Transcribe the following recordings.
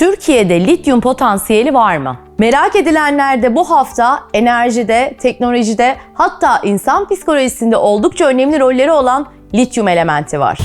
Türkiye'de lityum potansiyeli var mı? Merak edilenler de bu hafta enerjide, teknolojide hatta insan psikolojisinde oldukça önemli rolleri olan lityum elementi var.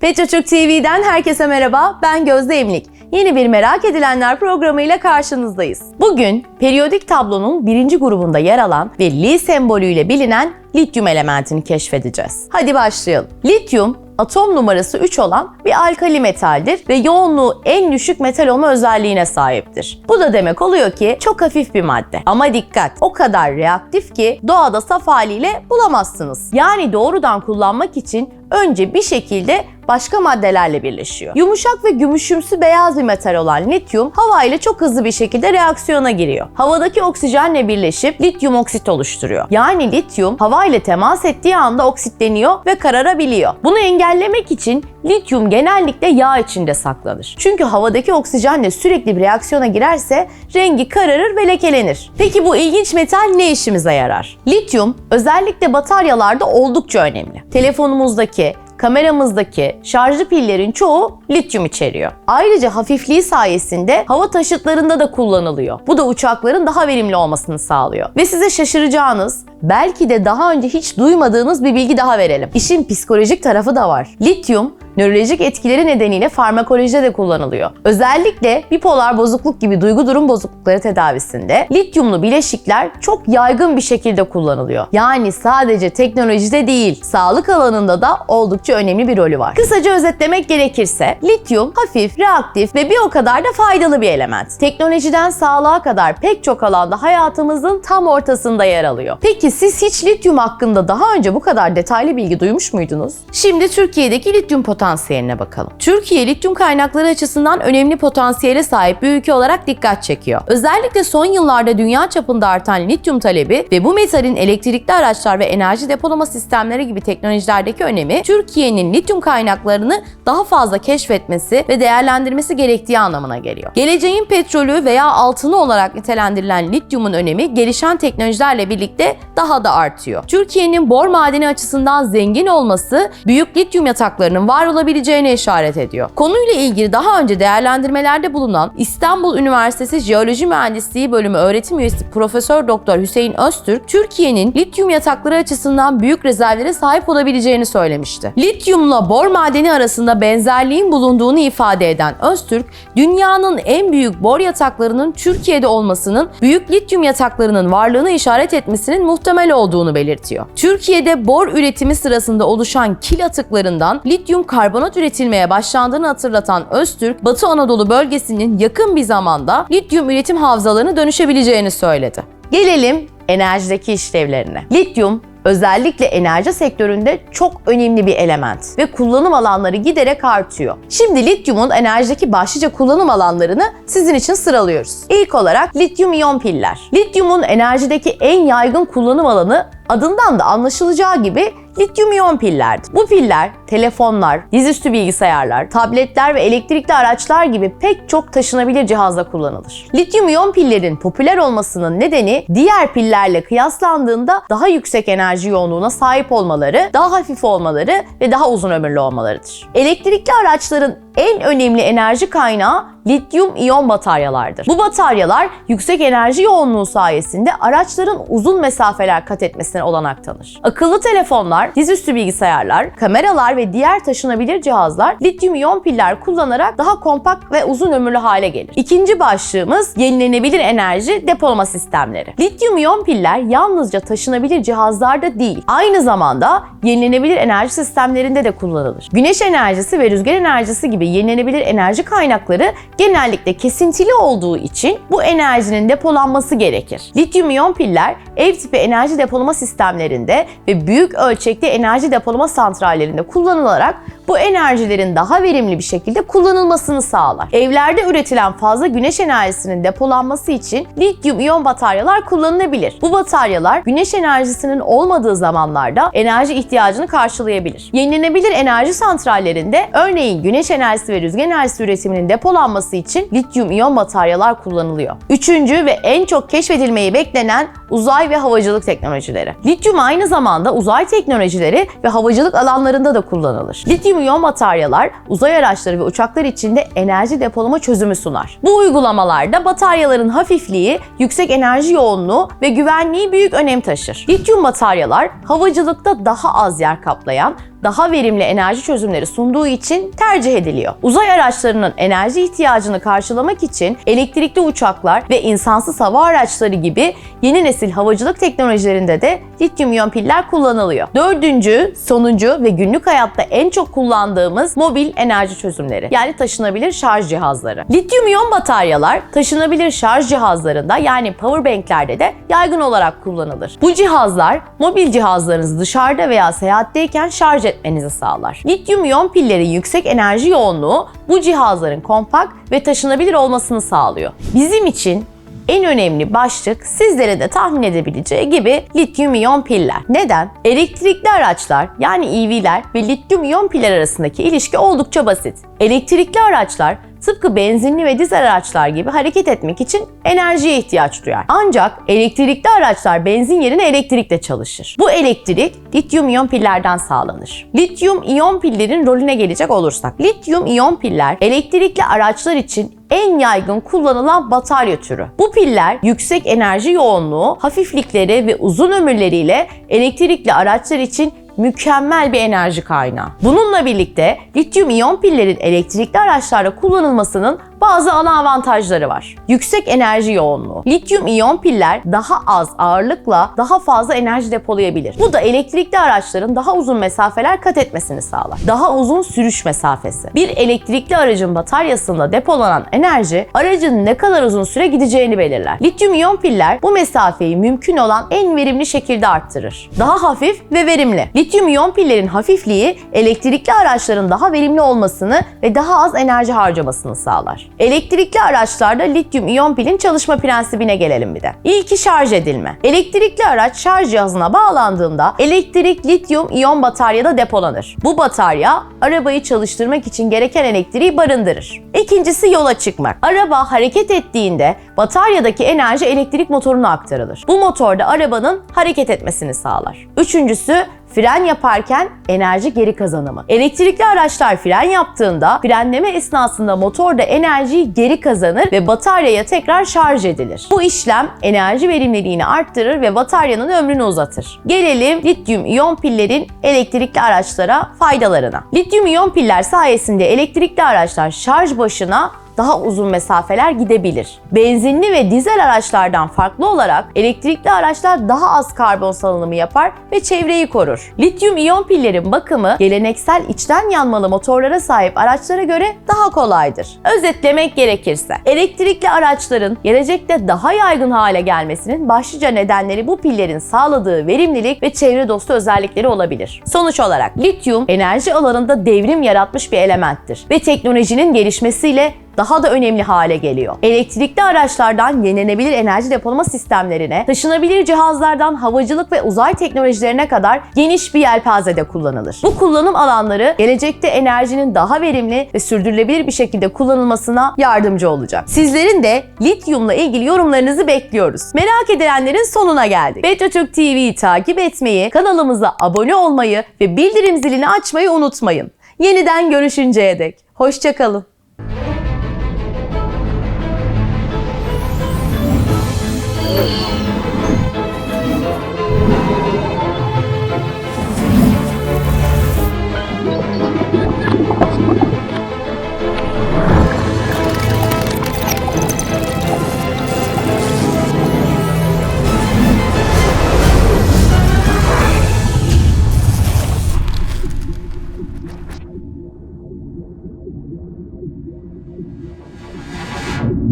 Petrotürk TV'den herkese merhaba. Ben Gözde Emlik. Yeni bir Merak Edilenler programıyla karşınızdayız. Bugün periyodik tablonun birinci grubunda yer alan ve Li sembolüyle bilinen lityum elementini keşfedeceğiz. Hadi başlayalım. Lityum atom numarası 3 olan bir alkali metaldir ve yoğunluğu en düşük metal olma özelliğine sahiptir. Bu da demek oluyor ki çok hafif bir madde. Ama dikkat, o kadar reaktif ki doğada saf haliyle bulamazsınız. Yani doğrudan kullanmak için önce bir şekilde başka maddelerle birleşiyor. Yumuşak ve gümüşümsü beyaz bir metal olan lityum hava ile çok hızlı bir şekilde reaksiyona giriyor. Havadaki oksijenle birleşip lityum oksit oluşturuyor. Yani lityum hava ile temas ettiği anda oksitleniyor ve kararabiliyor. Bunu engellemek için lityum genellikle yağ içinde saklanır. Çünkü havadaki oksijenle sürekli bir reaksiyona girerse rengi kararır ve lekelenir. Peki bu ilginç metal ne işimize yarar? Lityum özellikle bataryalarda oldukça önemli. Telefonumuzdaki, kameramızdaki şarjlı pillerin çoğu lityum içeriyor. Ayrıca hafifliği sayesinde hava taşıtlarında da kullanılıyor. Bu da uçakların daha verimli olmasını sağlıyor. Ve size şaşıracağınız, belki de daha önce hiç duymadığınız bir bilgi daha verelim. İşin psikolojik tarafı da var. Lityum nörolojik etkileri nedeniyle farmakolojide de kullanılıyor. Özellikle bipolar bozukluk gibi duygu durum bozuklukları tedavisinde lityumlu bileşikler çok yaygın bir şekilde kullanılıyor. Yani sadece teknolojide değil, sağlık alanında da oldukça önemli bir rolü var. Kısaca özetlemek gerekirse lityum hafif, reaktif ve bir o kadar da faydalı bir element. Teknolojiden sağlığa kadar pek çok alanda hayatımızın tam ortasında yer alıyor. Peki siz hiç lityum hakkında daha önce bu kadar detaylı bilgi duymuş muydunuz? Şimdi Türkiye'deki lityum potansiyeline bakalım. Türkiye lityum kaynakları açısından önemli potansiyele sahip bir ülke olarak dikkat çekiyor. Özellikle son yıllarda dünya çapında artan lityum talebi ve bu metalin elektrikli araçlar ve enerji depolama sistemleri gibi teknolojilerdeki önemi Türkiye'nin lityum kaynaklarını daha fazla keşfetmesi ve değerlendirmesi gerektiği anlamına geliyor. Geleceğin petrolü veya altını olarak nitelendirilen lityumun önemi gelişen teknolojilerle birlikte daha da artıyor. Türkiye'nin bor madeni açısından zengin olması büyük lityum yataklarının var olabileceğine işaret ediyor. Konuyla ilgili daha önce değerlendirmelerde bulunan İstanbul Üniversitesi Jeoloji Mühendisliği Bölümü öğretim üyesi Profesör Doktor Hüseyin Öztürk, Türkiye'nin lityum yatakları açısından büyük rezervlere sahip olabileceğini söylemişti. Lityumla bor madeni arasında benzerliğin bulunduğunu ifade eden Öztürk, dünyanın en büyük bor yataklarının Türkiye'de olmasının büyük lityum yataklarının varlığını işaret etmesinin muhtemel olduğunu belirtiyor. Türkiye'de bor üretimi sırasında oluşan kil atıklarından lityum karbonat üretilmeye başlandığını hatırlatan Öztürk, Batı Anadolu bölgesinin yakın bir zamanda lityum üretim havzalarına dönüşebileceğini söyledi. Gelelim enerjideki işlevlerine. Lityum özellikle enerji sektöründe çok önemli bir element ve kullanım alanları giderek artıyor. Şimdi lityumun enerjideki başlıca kullanım alanlarını sizin için sıralıyoruz. İlk olarak lityum iyon piller. Lityumun enerjideki en yaygın kullanım alanı adından da anlaşılacağı gibi lityum iyon pillerdir. Bu piller telefonlar, dizüstü bilgisayarlar, tabletler ve elektrikli araçlar gibi pek çok taşınabilir cihazda kullanılır. Lityum iyon pillerin popüler olmasının nedeni diğer pillerle kıyaslandığında daha yüksek enerji yoğunluğuna sahip olmaları, daha hafif olmaları ve daha uzun ömürlü olmalarıdır. Elektrikli araçların en önemli enerji kaynağı lityum iyon bataryalardır. Bu bataryalar yüksek enerji yoğunluğu sayesinde araçların uzun mesafeler kat etmesine olanak tanır. Akıllı telefonlar, dizüstü bilgisayarlar, kameralar ve diğer taşınabilir cihazlar lityum iyon piller kullanarak daha kompakt ve uzun ömürlü hale gelir. İkinci başlığımız yenilenebilir enerji depolama sistemleri. Lityum iyon piller yalnızca taşınabilir cihazlarda değil, aynı zamanda yenilenebilir enerji sistemlerinde de kullanılır. Güneş enerjisi ve rüzgar enerjisi gibi yenilenebilir enerji kaynakları genellikle kesintili olduğu için bu enerjinin depolanması gerekir. Lityum iyon piller ev tipi enerji depolama sistemlerinde ve büyük ölçekli enerji depolama santrallerinde kullanılarak bu enerjilerin daha verimli bir şekilde kullanılmasını sağlar. Evlerde üretilen fazla güneş enerjisinin depolanması için lityum iyon bataryalar kullanılabilir. Bu bataryalar güneş enerjisinin olmadığı zamanlarda enerji ihtiyacını karşılayabilir. Yenilenebilir enerji santrallerinde örneğin güneş enerjisi ve rüzgar enerjisi üretiminin depolanması için lityum iyon bataryalar kullanılıyor. Üçüncü ve en çok keşfedilmeyi beklenen uzay ve havacılık teknolojileri. Lityum aynı zamanda uzay teknolojileri ve havacılık alanlarında da kullanılır. Lityum iyon bataryalar uzay araçları ve uçaklar için de enerji depolama çözümü sunar. Bu uygulamalarda bataryaların hafifliği, yüksek enerji yoğunluğu ve güvenliği büyük önem taşır. Lityum bataryalar havacılıkta daha az yer kaplayan, daha verimli enerji çözümleri sunduğu için tercih ediliyor. Uzay araçlarının enerji ihtiyacını karşılamak için elektrikli uçaklar ve insansız hava araçları gibi yeni nesil havacılık teknolojilerinde de lityum iyon piller kullanılıyor. Dördüncü, sonuncu ve günlük hayatta en çok kullandığımız mobil enerji çözümleri. Yani taşınabilir şarj cihazları. Lityum iyon bataryalar taşınabilir şarj cihazlarında yani powerbanklerde de yaygın olarak kullanılır. Bu cihazlar mobil cihazlarınızı dışarıda veya seyahatteyken şarj etmenizi sağlar. Lityum iyon pillerin yüksek enerji yoğunluğu bu cihazların kompakt ve taşınabilir olmasını sağlıyor. Bizim için en önemli başlık sizlere de tahmin edebileceği gibi lityum iyon piller. Neden? Elektrikli araçlar yani EV'ler ve lityum iyon piller arasındaki ilişki oldukça basit. Elektrikli araçlar tıpkı benzinli ve dizel araçlar gibi hareket etmek için enerjiye ihtiyaç duyar. Ancak elektrikli araçlar benzin yerine elektrikle çalışır. Bu elektrik lityum iyon pillerden sağlanır. Lityum iyon pillerin rolüne gelecek olursak. Lityum iyon piller elektrikli araçlar için en yaygın kullanılan batarya türü. Bu piller yüksek enerji yoğunluğu, hafiflikleri ve uzun ömürleriyle elektrikli araçlar için mükemmel bir enerji kaynağı. Bununla birlikte lityum iyon pillerin elektrikli araçlarda kullanılmasının bazı ana avantajları var. Yüksek enerji yoğunluğu. Lityum iyon piller daha az ağırlıkla daha fazla enerji depolayabilir. Bu da elektrikli araçların daha uzun mesafeler kat etmesini sağlar. Daha uzun sürüş mesafesi. Bir elektrikli aracın bataryasında depolanan enerji aracın ne kadar uzun süre gideceğini belirler. Lityum iyon piller bu mesafeyi mümkün olan en verimli şekilde arttırır. Daha hafif ve verimli. Lityum iyon pillerin hafifliği elektrikli araçların daha verimli olmasını ve daha az enerji harcamasını sağlar. Elektrikli araçlarda lityum iyon pilin çalışma prensibine gelelim bir de. İlki şarj edilme. Elektrikli araç şarj cihazına bağlandığında elektrik lityum iyon bataryada depolanır. Bu batarya arabayı çalıştırmak için gereken elektriği barındırır. İkincisi yola çıkmak. Araba hareket ettiğinde bataryadaki enerji elektrik motoruna aktarılır. Bu motor da arabanın hareket etmesini sağlar. Üçüncüsü fren yaparken enerji geri kazanımı. Elektrikli araçlar fren yaptığında frenleme esnasında motor da enerjiyi geri kazanır ve bataryaya tekrar şarj edilir. Bu işlem enerji verimliliğini arttırır ve bataryanın ömrünü uzatır. Gelelim lityum iyon pillerin elektrikli araçlara faydalarına. Lityum iyon piller sayesinde elektrikli araçlar şarj başına daha uzun mesafeler gidebilir. Benzinli ve dizel araçlardan farklı olarak elektrikli araçlar daha az karbon salınımı yapar ve çevreyi korur. Lityum iyon pillerin bakımı geleneksel içten yanmalı motorlara sahip araçlara göre daha kolaydır. Özetlemek gerekirse elektrikli araçların gelecekte daha yaygın hale gelmesinin başlıca nedenleri bu pillerin sağladığı verimlilik ve çevre dostu özellikleri olabilir. Sonuç olarak lityum enerji alanında devrim yaratmış bir elementtir ve teknolojinin gelişmesiyle daha da önemli hale geliyor. Elektrikli araçlardan yenilenebilir enerji depolama sistemlerine, taşınabilir cihazlardan havacılık ve uzay teknolojilerine kadar geniş bir yelpazede kullanılır. Bu kullanım alanları gelecekte enerjinin daha verimli ve sürdürülebilir bir şekilde kullanılmasına yardımcı olacak. Sizlerin de lityumla ilgili yorumlarınızı bekliyoruz. Merak edilenlerin sonuna geldik. Betotürk TV'yi takip etmeyi, kanalımıza abone olmayı ve bildirim zilini açmayı unutmayın. Yeniden görüşünceye dek. Hoşçakalın.